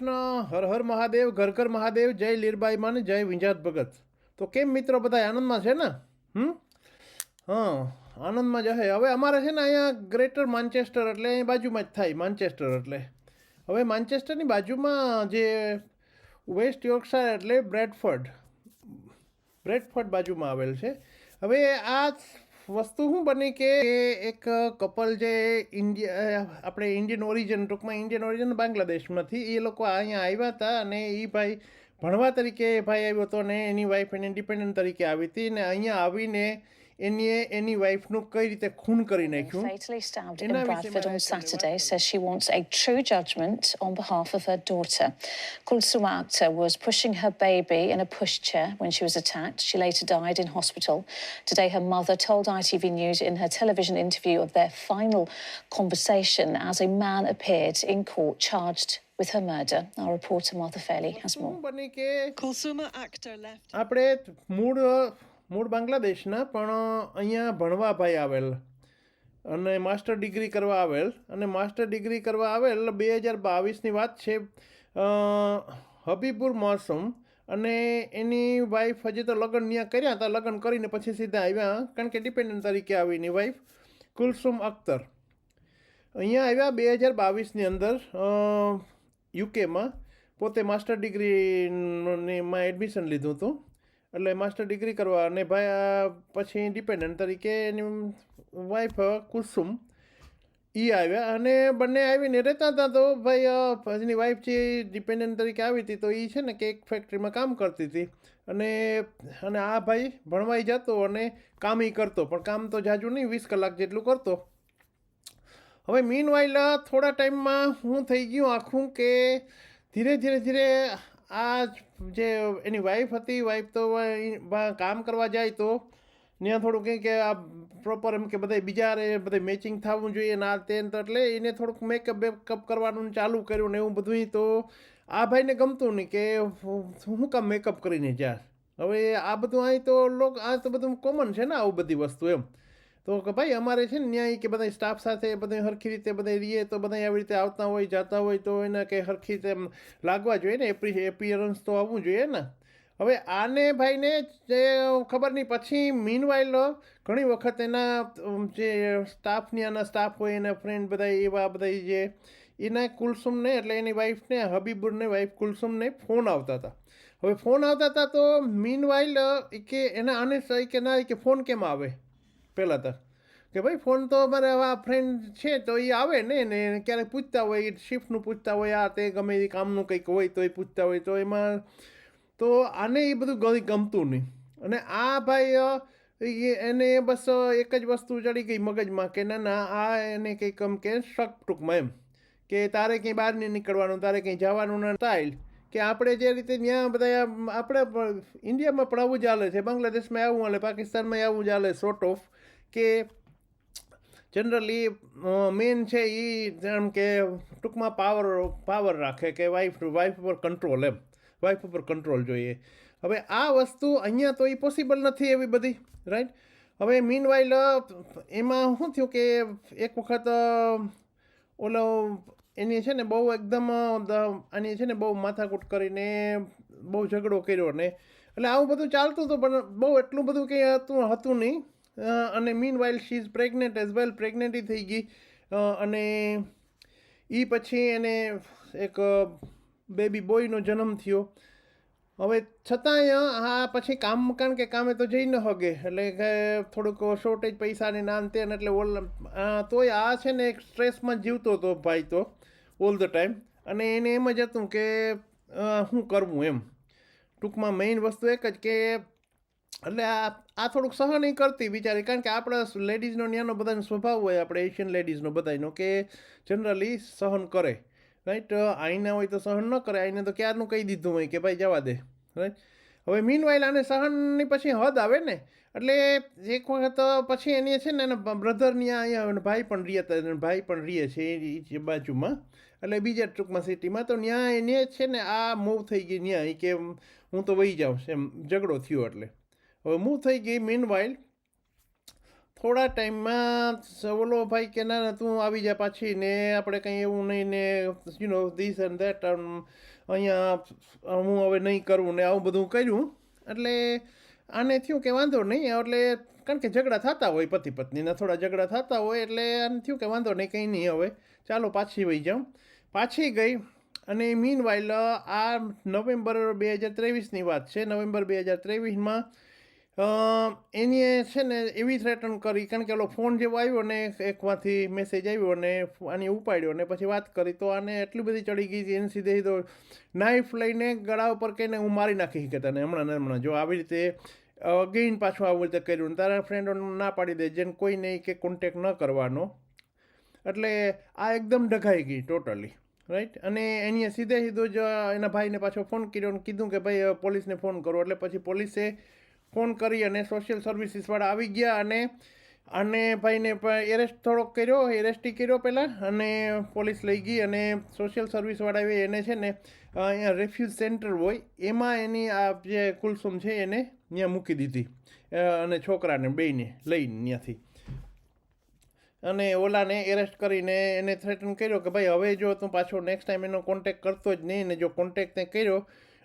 કૃષ્ણ, હર હર મહાદેવ, ઘર ઘર મહાદેવ, જય લીરબાઈ માને, જય વિંજાત ભગત. તો કેમ મિત્રો બધા આનંદમાં છે ને? હમ? હા, આનંદમાં જ હે. હવે અમારે છે ને અહીંયા ગ્રેટર માન્ચેસ્ટર એટલે અહીં બાજુમાં જ થાય, માન્ચેસ્ટર એટલે. હવે માન્ચેસ્ટરની બાજુમાં જે વેસ્ટ યોર્કશાયર એટલે બ્રેડફર્ડ. બ્રેડફર્ડ બાજુમાં આવેલ છે. હવે આ વસ્તુ શું બની કે એક કપલ જે ઇન્ડિયા આપણે ઇન્ડિયન ઓરિજિન, ટૂંકમાં ઇન્ડિયન ઓરિજિન બાંગ્લાદેશમાંથી એ લોકો અહીંયા આવ્યા હતા અને એ ભાઈ ભણવા તરીકે ભાઈ આવ્યો હતો અને એની વાઈફ એને ઇન્ડિપેન્ડન્ટ તરીકે આવી હતી ને અહીંયા આવીને એની એની વાઈફનું કઈ રીતે ખૂન કરી નાખ્યું fatally stabbed in એના વિશે Bradford on માહિતી Saturday says she wants a true judgment on behalf of her daughter. Kulsuma Akhtar was pushing her baby in a pushchair when she was attacked. She later died in hospital. Today, her mother told ITV News in her television interview of their final conversation as a man appeared in court charged with her murder. Our reporter Martha Fairley has more. શું બની કે Kulsuma Akhtar left આપણે મૂળ બાંગ્લાદેશના, પણ અહીંયા ભણવા ભાઈ આવેલ અને માસ્ટર ડિગ્રી કરવા આવેલ. અને માસ્ટર ડિગ્રી કરવા આવેલ બે હજાર બાવીસની વાત છે હબીપુર મોસમ. અને એની વાઈફ હજી તો લગ્ન ત્યાં કર્યા હતા. લગ્ન કરીને પછી સીધા આવ્યા, કારણ કે ડિપેન્ડન્ટ તરીકે આવી એની વાઈફ કુલસુમ અખ્તર. અહીંયા આવ્યા બે હજાર બાવીસની અંદર યુકેમાં પોતે માસ્ટર ડિગ્રીમાં એડમિશન લીધું હતું. એટલે માસ્ટર ડિગ્રી કરવા. અને ભાઈ પછી ઇન્ડિપેન્ડન્ટ તરીકે એની વાઈફ કુસુમ એ આવ્યા. અને બંને આવીને રહેતા હતા તો ભાઈ એની વાઈફ જે ડિપેન્ડન્ટ તરીકે આવી હતી તો એ છે ને કેક ફેક્ટરીમાં કામ કરતી હતી. અને અને આ ભાઈ ભણવાઈ જતો અને કામ એ કરતો. પણ કામ તો જાજુ નહીં, વીસ કલાક જેટલું કરતો. હવે મીન વાઇલ થોડા ટાઈમમાં હું થઈ ગયું આખું કે ધીરે ધીરે ધીરે આ જે એની વાઈફ હતી વાઈફ તો કામ કરવા જાય તો ત્યાં થોડુંક કંઈ કે આ પ્રોપર એમ કે બધા બીજા રે બધા મેચિંગ થવું જોઈએ ના તે એટલે એને થોડુંક મેકઅપ બેકઅપ કરવાનું ચાલુ કર્યું ને એવું બધું તો આ ભાઈને ગમતું નહીં કે હું કામ મેકઅપ કરીને જા હવે આ બધું અહીં તો લોક, આ તો બધું કોમન છે ને આવું બધી વસ્તુ એમ. તો કે ભાઈ, અમારે છે ને ન્યાય કે બધા સ્ટાફ સાથે બધા હરખી રીતે બધા રહીએ તો બધા આવી રીતે આવતા હોય, જાતા હોય તો એને કે હરખી રીતે લાગવા જોઈએ ને એપિયરન્સ તો આવવું જોઈએ ને. હવે આને ભાઈને જે ખબર નહીં, પછી મીનવાઇલ ઘણી વખત એના જે સ્ટાફની આના સ્ટાફ હોય, એના ફ્રેન્ડ બધા એવા બધા જે, એના કુલસુમને એટલે એની વાઈફને હબીબુરને વાઈફ કુલસુમને ફોન આવતા હતા. હવે ફોન આવતા હતા તો મીનવાઇલ કે એના, આને કે ના કે ફોન કેમ આવે? પહેલાં તો. કે ભાઈ ફોન તો હવે આ ફ્રેન્ડ છે તો એ આવે ને ને ક્યારેક પૂછતા હોય શિફ્ટનું પૂછતા હોય, આ તે ગમે એ કામનું કંઈક હોય તો એ પૂછતા હોય. તો એમાં, તો આને એ બધું ગમતું નહીં. અને આ ભાઈ એને બસ એક જ વસ્તુ ચડી ગઈ મગજમાં કે ના ના, આ એને કંઈક એમ કે શક ટૂંકમાં એમ. કે તારે કંઈ બહાર નહીં નીકળવાનું, તારે કંઈ જવાનું ના સ્ટાઇલ કે આપણે જે રીતે ત્યાં બધા આપણે પણ ઇન્ડિયામાં પણ આવું ચાલે છે, બાંગ્લાદેશમાં આવું ચાલે પાકિસ્તાનમાં આવું ચાલે સોર્ટ ઓફ કે જનરલી મેન છે એ જેમ કે ટૂંકમાં પાવર પાવર રાખે કે વાઈફ વાઈફ ઉપર કંટ્રોલ એમ. વાઈફ ઉપર કંટ્રોલ જોઈએ. હવે આ વસ્તુ અહીંયા તો એ પોસિબલ નથી એવી બધી રાઈટ હવે મીન વાઇલ એમાં શું થયું કે એક વખત ઓલો એની છે ને બહુ એકદમ આની છે ને બહુ માથાકૂટ કરીને બહુ ઝઘડો કર્યો ને. એટલે આવું બધું ચાલતું હતું પણ બહુ એટલું બધું કંઈ હતું હતું નહીં. અને meanwhile she is pregnant as well પ્રેગ્નેન્ટી થઈ ગઈ. અને એ પછી એને એક બેબી બોયનો જન્મ થયો. હવે છતાંય આ પછી કામ, કારણ કે કામે તો જઈ ન હગે, એટલે કે થોડુંક શોર્ટેજ પૈસાની નાન તે એટલે ઓલ તોય આ છે ને એક સ્ટ્રેસમાં જીવતો હતો ભાઈ તો ઓલ ધ ટાઈમ અને એને એમ જ હતું કે શું કરવું એમ. ટૂંકમાં મેઇન વસ્તુ એક જ કે એટલે આ આ થોડુંક સહન એ કરતી બિચારી કારણ કે આપણા લેડીઝનો ન્યાનો બધાનો સ્વભાવ હોય, આપણે એશિયન લેડીઝનો બધાનો કે જનરલી સહન કરે. રાઈટ આઈને હોય તો સહન ન કરે, આઈને તો ક્યારનું કહી દીધું હોય કે ભાઈ જવા દે. રાઈટ હવે મીન વાઇલ આને સહનની પછી હદ આવે ને, એટલે એક વખત પછી એની છે ને, એના બ્રધરની અહીંયા ભાઈ પણ રહ્યા હતા ભાઈ પણ રહીએ છે એ બાજુમાં. એટલે બીજા ટૂંકમાં સિટીમાં તો ત્યાં એને છે ને, આ મૂવ થઈ ગઈ ત્યાં કે હું તો વહી જાઉં, એમ ઝઘડો થયો એટલે. હવે હું થઈ ગઈ મીન વાઇલ થોડા ટાઈમમાં ઓલો ભાઈ કે ના ના, તું આવી જા પાછી ને આપણે કંઈ એવું નહીં ને you know this and that અહીંયા હું હવે નહીં કરું ને આવું બધું કર્યું. એટલે આને થયું કે વાંધો નહીં, એટલે કારણ કે ઝઘડા થતા હોય પતિ પત્નીના, થોડા ઝઘડા થતા હોય એટલે આને થયું કે વાંધો નહીં, કંઈ નહીં હવે. ચાલો પાછી વહી જાઉં. પાછી ગઈ અને મીન વાઇલ આ નવેમ્બર બે હજાર ત્રેવીસની વાત છે. નવેમ્બર બે હજાર ત્રેવીસમાં એની છે ને એવી થ્રેટન કરી, કારણ કે ઓલો ફોન જેવો આવ્યો ને એકમાંથી મેસેજ આવ્યો અને આની ઉપાડ્યો ને પછી વાત કરી, તો આને એટલી બધી ચડી ગઈ એને સીધે સીધો નાઇફ લઈને ગળા ઉપર કહીને હું મારી નાખી કે તને, હમણાં ને હમણાં, જો આવી રીતે અગેઇન પાછું આવું રીતે કર્યું તારા ફ્રેન્ડો ના પાડી દે, જેને કોઈ નહીં કે કોન્ટેક ન કરવાનો. એટલે આ એકદમ ઢગાઈ ગઈ ટોટલી રાઈટ અને એની સીધે સીધો જ એના ભાઈને પાછો ફોન કર્યો અને કીધું કે ભાઈ પોલીસને ફોન કરો. એટલે પછી પોલીસે ફોન કરી અને સોશિયલ સર્વિસીસવાળા આવી ગયા અને અને ભાઈને એરેસ્ટ થોડોક કર્યો એરેસ્ટી કર્યો પહેલાં અને પોલીસ લઈ ગઈ અને સોશિયલ સર્વિસવાળાએ એને છે ને અહીંયા રેફ્યુઝ સેન્ટર હોય, એમાં એની આ જે કુલસુમ છે એને ત્યાં મૂકી દીધી. અને છોકરાને બેયને લઈને ત્યાંથી અને ઓલાને એરેસ્ટ કરીને એને થ્રેટન કર્યો કે ભાઈ હવે જો તું પાછો નેક્સ્ટ ટાઈમ એનો કોન્ટેક કરતો જ નહીં ને જો કોન્ટેક તે કર્યો,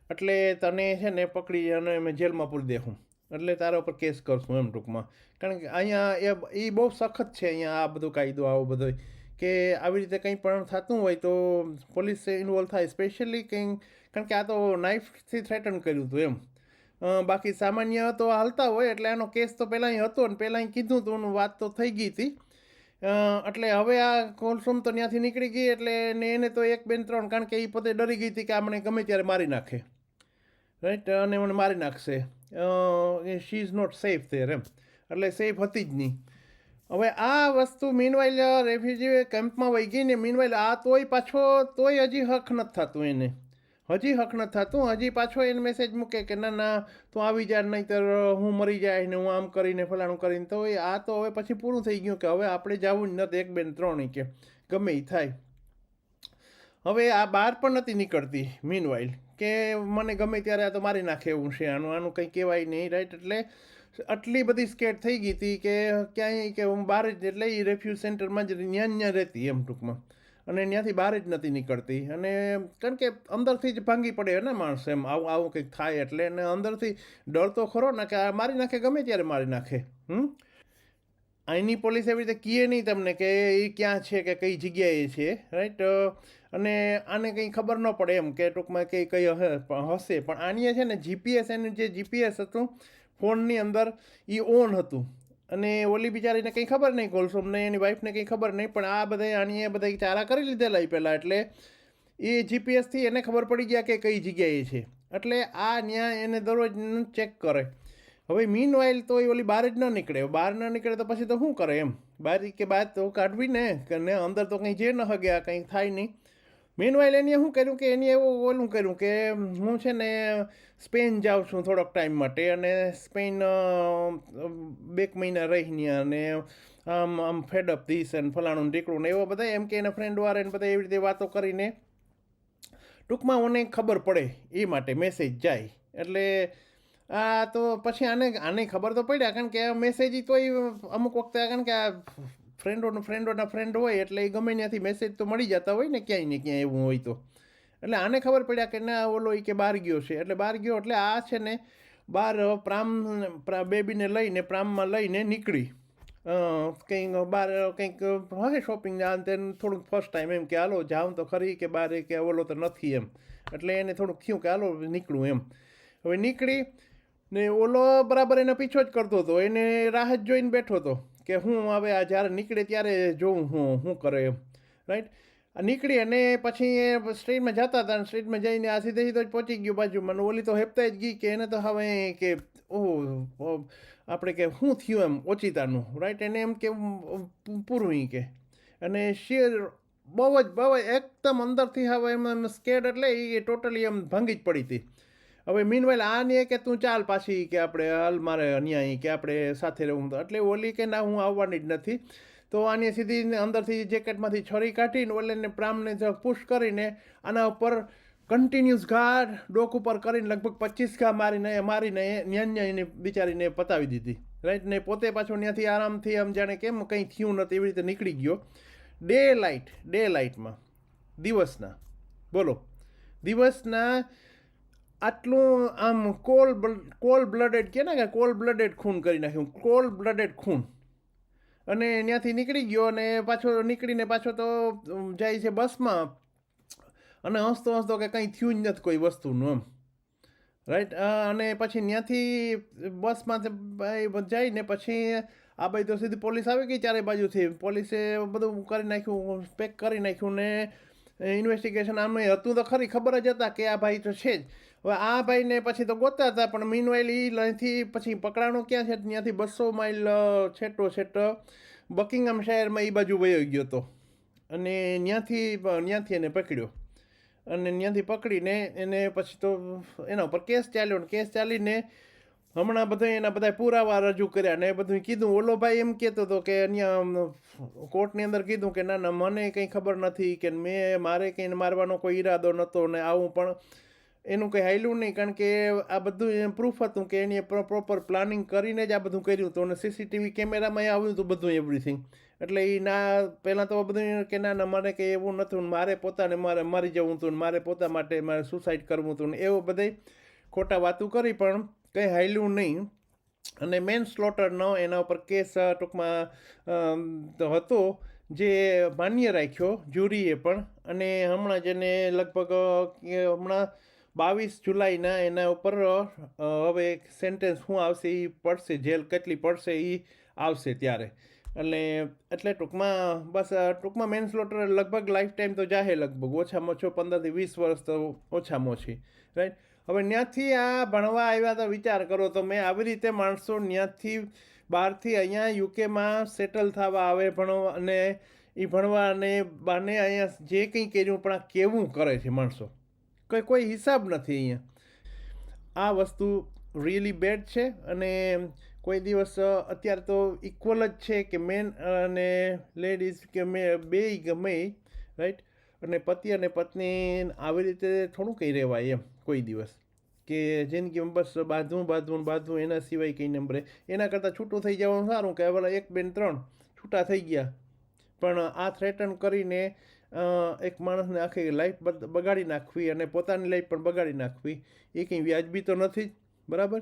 એટલે તને છે ને પકડી અને અમે જેલમાં પૂરી દેખું એટલે તારા ઉપર કેસ કરશું એમ ટૂંકમાં. કારણ કે અહીંયા એ એ બહુ સખત છે અહીંયા આ બધો કાયદો, આવો બધો. કે આવી રીતે કંઈ પણ થતું હોય તો પોલીસ ઇન્વોલ્વ થાય સ્પેશિયલી કંઈ, કારણ કે આ તો નાઇફથી થ્રેટન કર્યું હતું એમ. બાકી સામાન્ય તો હાલતા હોય, એટલે એનો કેસ તો પહેલાં હતો ને પહેલાં કીધું હતું વાત તો થઈ ગઈ હતી. એટલે હવે આ કોલસુમ તો ત્યાંથી નીકળી ગઈ, એટલે ને એને તો એક બેન ત્રણ, કારણ કે એ પોતે ડરી ગઈ હતી કે આપણે ગમે ત્યારે મારી નાખે. રાઈટ અને મને મારી નાખશે. She is not safe there એમ. એટલે સેફ હતી જ નહીં. હવે આ વસ્તુ મીનવાઇલ રેફ્યુજી કેમ્પમાં વહી ગઈ ને મીનવાઇલ આ તોય પાછો, તોય હજી હક નથી થતું એને. હજી હક નથી થતું. હજી પાછો એને મેસેજ મૂકે કે ના ના, તું આવી જા, નહીંતર હું મરી જાય ને હું આમ કરીને ફલાણું કરીને. તો આ તો હવે પછી પૂરું થઈ ગયું કે હવે આપણે જવું જ નથી એક બેન ત્રણ કે. ગમે એ થાય. હવે આ બહાર પણ નથી નીકળતી મીનવાઇલ કે મને ગમે ત્યારે આ તો મારી નાખે એવું છે. આનું આનું કંઈ કહેવાય નહીં રાઈટ એટલે આટલી બધી સ્કેટ થઈ ગઈ હતી કે ક્યાંય કે હું બહાર જ, એટલે એ રેફ્યુ સેન્ટરમાં જ ન્યાં ન્યાં રહેતી એમ ટૂંકમાં. અને ત્યાંથી બહાર જ નથી નીકળતી. અને કારણ કે અંદરથી જ ભાંગી પડે ને માણસ એમ, આવું આવું કંઈક થાય એટલે, અને અંદરથી ડર તો ખરો ને, કે મારી નાખે ગમે ત્યારે મારી નાખે, હમ? અહીંની પોલીસ એવી રીતે કહે નહીં તમને કે એ ક્યાં છે કે કઈ જગ્યાએ છે રાઈટ અને આને કંઈ ખબર ન પડે એમ કે ટૂંકમાં કંઈ કઈ હશે. પણ આની છે ને જીપીએસ એનું જે જીપીએસ હતું, ફોનની અંદર એ ઓન હતું. અને ઓલી બિચારીને કંઈ ખબર નહીં કોલસોમને એની વાઈફને કંઈ ખબર નહીં, પણ આ બધા આની બધા ચારા કરી લીધેલા એ પહેલાં એટલે એ જીપીએસથી એને ખબર પડી ગયા કે કઈ જગ્યાએ છે. એટલે આ ત્યાં એને દરરોજ ચેક કરે. હવે મીન વાઇલ તો એ ઓલી બહાર જ ન નીકળે. બહાર ન નીકળે તો પછી તો શું કરે એમ? બહાર કે બહાર તો કાઢવી ને, કે ને અંદર તો કંઈ જે ન હગ્યા કંઈ થાય નહીં. મીન વાઇલ એને શું કર્યું કે એને એવું ઓલું કર્યું કે, હું છે ને સ્પેન જાઉં છું થોડોક ટાઈમ માટે અને સ્પેન બેક મહિના રહીને અને આમ આમ ફેડઅપ ધીસ અને ફલાણું ઢીકડું ને એવા બધા એમ કે એના ફ્રેન્ડ વાળા એને બધા એવી રીતે વાતો કરીને ટૂંકમાં મને ખબર પડે એ માટે મેસેજ જાય. એટલે આ તો પછી આને આને ખબર તો પડ્યા, કારણ કે મેસેજ તો અમુક વખતે કારણ કે આ ફ્રેન્ડોનો ફ્રેન્ડોના ફ્રેન્ડ હોય એટલે એ ગમે ત્યાંથી મેસેજ તો મળી જતા હોય ને ક્યાંય ને ક્યાંય એવું હોય તો. એટલે આને ખબર પડ્યા કે ના, ઓલો એ કે બહાર ગયો છે. એટલે બહાર ગયો એટલે આ છે ને બહાર પ્રામ બેબીને લઈને પ્રામમાં લઈને નીકળી. કંઈક બહાર કંઈક હવે શોપિંગ આ તે થોડુંક ફર્સ્ટ ટાઈમ એમ કે હાલો જાઉં તો ખરી કે બહાર કે ઓલો તો નથી એમ. એટલે એને થોડુંક થયું કે હાલો નીકળું એમ. હવે નીકળી ને ઓલો બરાબર એને પીછો જ કરતો હતો. એને રાહ જ જોઈને બેઠો હતો કે હું હવે આ જ્યારે નીકળે ત્યારે જોઉં હું શું કરે એમ. રાઈટ નીકળી અને પછી એ સ્ટ્રીટમાં જતા હતા અને સ્ટ્રીટમાં જઈને આ સીધે સીધો જ પહોંચી ગયો બાજુ મને ઓલી તો હેપતા જ ગઈ કે એને તો હવે કે, ઓહો આપણે કે શું થયું એમ ઓચિતાનું. રાઈટ એને એમ કે પૂરું કે. અને શેર બહુ જ બહુ જ, એકદમ અંદરથી હવે એમ એમ સ્કેડ એટલે એ ટોટલી એમ ભાંગી જ પડી હતી. હવે મીનવાઇલ આ નહીં કે તું ચાલ પાછી કે આપણે હાલ મારે અહીંયા કે આપણે સાથે રહેવું તો. એટલે ઓલી કે ના, હું આવવાની જ નથી. તો આની સીધી અંદરથી જેકેટમાંથી છરી કાઢીને ઓલેને પ્રામને પુશ કરીને આના ઉપર કન્ટિન્યુઅસ ઘા, ડોક ઉપર કરીને લગભગ પચીસ ઘા મારીને મારીને ન્યા એને બિચારીને પતાવી દીધી. રાઈટ ને પોતે પાછો ત્યાંથી આરામથી આમ જાણે કેમ કંઈ થયું નથી એવી રીતે નીકળી ગયો. ડે લાઇટ ડે લાઇટમાં દિવસના, બોલો. દિવસના આટલું આમ કોલ કોલ બ્લડેડ કે ને કે કોલ બ્લડેડ ખૂન કરી નાખ્યું. કોલ બ્લડેડ ખૂન. અને ત્યાંથી નીકળી ગયો અને પાછો નીકળીને પાછો તો જાય છે બસમાં. અને હસતો હસતો કે કંઈ થયું જ નથી કોઈ વસ્તુનું એમ. રાઈટ અને પછી ત્યાંથી બસમાં જઈને પછી આ બાજુ તો સીધી પોલીસ આવી ગઈ ચારે બાજુથી. પોલીસે બધું કરી નાખ્યું, પેક કરી નાખ્યું ને ઇન્વેસ્ટિગેશન આમ હતું તો ખરી ખબર જ હતા કે આ ભાઈ તો છે જ. હવે આ ભાઈને પછી તો ગોતા હતા, પણ મીનવાઇલ એ અહીંથી પછી પકડાણો ક્યાં છે? ત્યાંથી બસો માઇલ છેટો છેટો બકિંગહામ શહેરમાં એ બાજુ વયો ગયો હતો અને ત્યાંથી ત્યાંથી એને પકડ્યો. અને ત્યાંથી પકડીને એને પછી તો એના ઉપર કેસ ચાલ્યો ને કેસ ચાલીને હમણાં બધા એના બધા પુરાવા રજૂ કર્યા ને બધું કીધું. ઓલો ભાઈ એમ કહેતો હતો કે અહીંયા કોર્ટની અંદર કીધું કે, ના ના, મને કંઈ ખબર નથી કે મેં, મારે કંઈ મારવાનો કોઈ ઈરાદો નહોતો ને આવું પણ એનું કંઈ હાલ્યું નહીં, કારણ કે આ બધું એમ પ્રૂફ હતું કે એની પ્રોપર પ્લાનિંગ કરીને જ આ બધું કર્યું હતું અને સીસીટીવી કેમેરામાં આવ્યું હતું બધું એવરીથિંગ એટલે એ ના, પહેલાં તો બધું કે ના ના, મારે કંઈ એવું નહોતું મારે પોતાને, મારે, મરી જવું હતું મારે પોતા માટે મારે સુસાઇડ કરવું હતું ને એવું બધે ખોટા વાતું કરી, પણ કંઈ હાલ્યું નહીં. અને મેન સ્લોટરનો એના ઉપર કેસ ટૂંકમાં હતો, જે માન્ય રાખ્યો જ્યુરીએ પણ. અને હમણાં જ એને લગભગ હમણાં બાવીસ જુલાઈના એના ઉપર હવે સેન્ટેન્સ શું આવશે એ પડશે, જેલ કેટલી પડશે એ આવશે ત્યારે. એટલે એટલે ટૂંકમાં, બસ ટૂંકમાં મેન સ્લોટર લગભગ લાઈફ ટાઈમ તો જાહે લગભગ. ઓછામાં ઓછો પંદરથી વીસ વર્ષ તો ઓછામાં ઓછી રાઈટ હવે ત્યાંથી આ ભણવા આવ્યા તો વિચાર કરો તો મેં આવી રીતે માણસો ત્યાંથી બહારથી અહીંયા યુકેમાં સેટલ થવા આવે ભણવા અને એ ભણવા અને બાને અહીંયા જે કંઈ કર્યું પણ આ કેવું કરે છે માણસો? કંઈ, કોઈ હિસાબ નથી અહીંયા. આ વસ્તુ રિયલી બેડ છે અને કોઈ દિવસ અત્યારે તો ઇક્વલ જ છે કે મેન અને લેડીઝ કે મે, બે ગમે રાઈટ અને પતિ અને પત્ની આવી રીતે થોડું કંઈ રહેવાય એમ કોઈ દિવસ. કે જિંદગીમાં બસ બાંધવું બાંધવું બાંધવું, એના સિવાય કંઈ નંબરે એના કરતાં છૂટું થઈ જવાનું સારું, કે હવે એક, બેન, ત્રણ છૂટા થઈ ગયા. પણ આ થ્રેટન કરીને એક માણસને આખી લાઈફ બગાડી નાખવી અને પોતાની લાઈફ પણ બગાડી નાખવી. એ કંઈ વ્યાજબી તો નથી જ, બરાબર?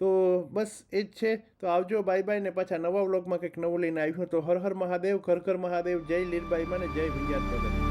તો બસ એ જ છે. તો આવજો બાય બાય ને પાછા નવા વ્લોગમાં કંઈક નવું લઈને આવ્યું તો હર હર મહાદેવ, ઘર ઘર મહાદેવ, જય લીલબાઈ મને, જય વિજયાત